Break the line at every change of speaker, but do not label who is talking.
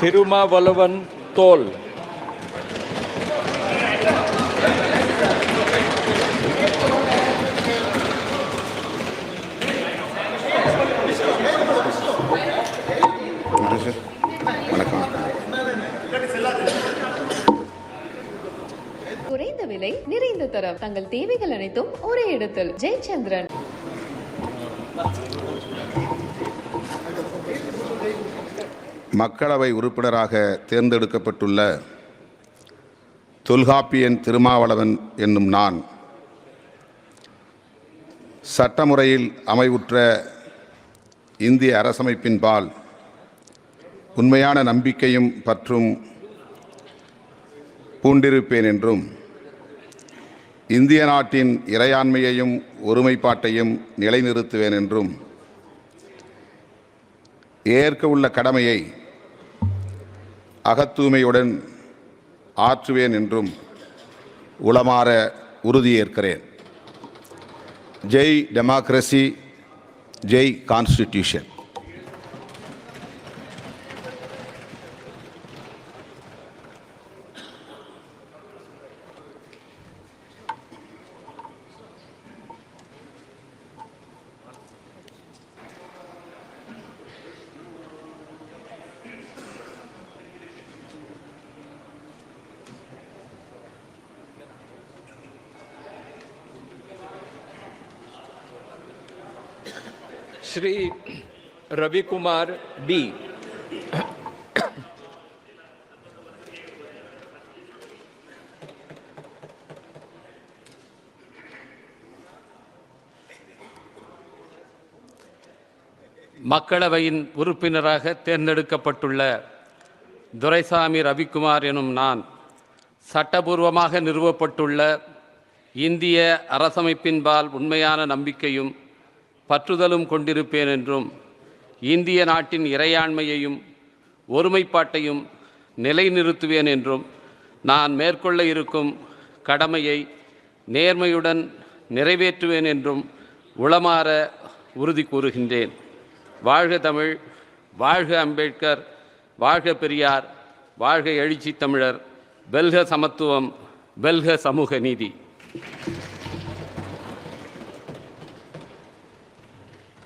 திருமாவளவன் தோல்.
குறைந்த விலை நிறைந்த தரம். தங்கள் தேவைகள் அனைத்தும் ஒரே இடத்தில். ஜெயச்சந்திரன்.
மக்களவை உறுப்பினராக தேர்ந்தெடுக்கப்பட்டுள்ள தொல்காப்பியன் திருமாவளவன் என்னும் நான் சட்டமுறையில் அமைவுற்ற இந்திய அரசமைப்பின்பால் உண்மையான நம்பிக்கையும் பற்றும் பூண்டிருப்பேன் என்றும் இந்திய நாட்டின் இறையாண்மையையும் ஒருமைப்பாட்டையும் நிலைநிறுத்துவேன் என்றும் ஏற்க உள்ள கடமையை அகத்தூய்மையுடன் ஆற்றுவேன் என்றும் உளமாற உறுதியேற்கிறேன். Jai democracy Jai constitution.
Shri Ravikumar B
மக்களவையின் உறுப்பினராக தேர்ந்தெடுக்கப்பட்டுள்ள துரைசாமி ரவிக்குமார் எனும் நான் சட்டபூர்வமாக நிறுவப்பட்டுள்ள இந்திய அரசமைப்பின்பால் உண்மையான நம்பிக்கையும் பற்றுதலும் கொண்டிருப்பேன் என்றும் இந்திய நாட்டின் இறையாண்மையையும் ஒருமைப்பாட்டையும் நிலைநிறுத்துவேன் என்றும் நான் மேற்கொள்ள இருக்கும் கடமையை நேர்மையுடன் நிறைவேற்றுவேன் என்றும் உளமாற உறுதி கூறுகின்றேன். வாழ்க தமிழ் வாழ்க அம்பேத்கர் வாழ்க பெரியார் வாழ்க எழுச்சி தமிழர் வெல்க சமத்துவம் வெல்க சமூக நீதி.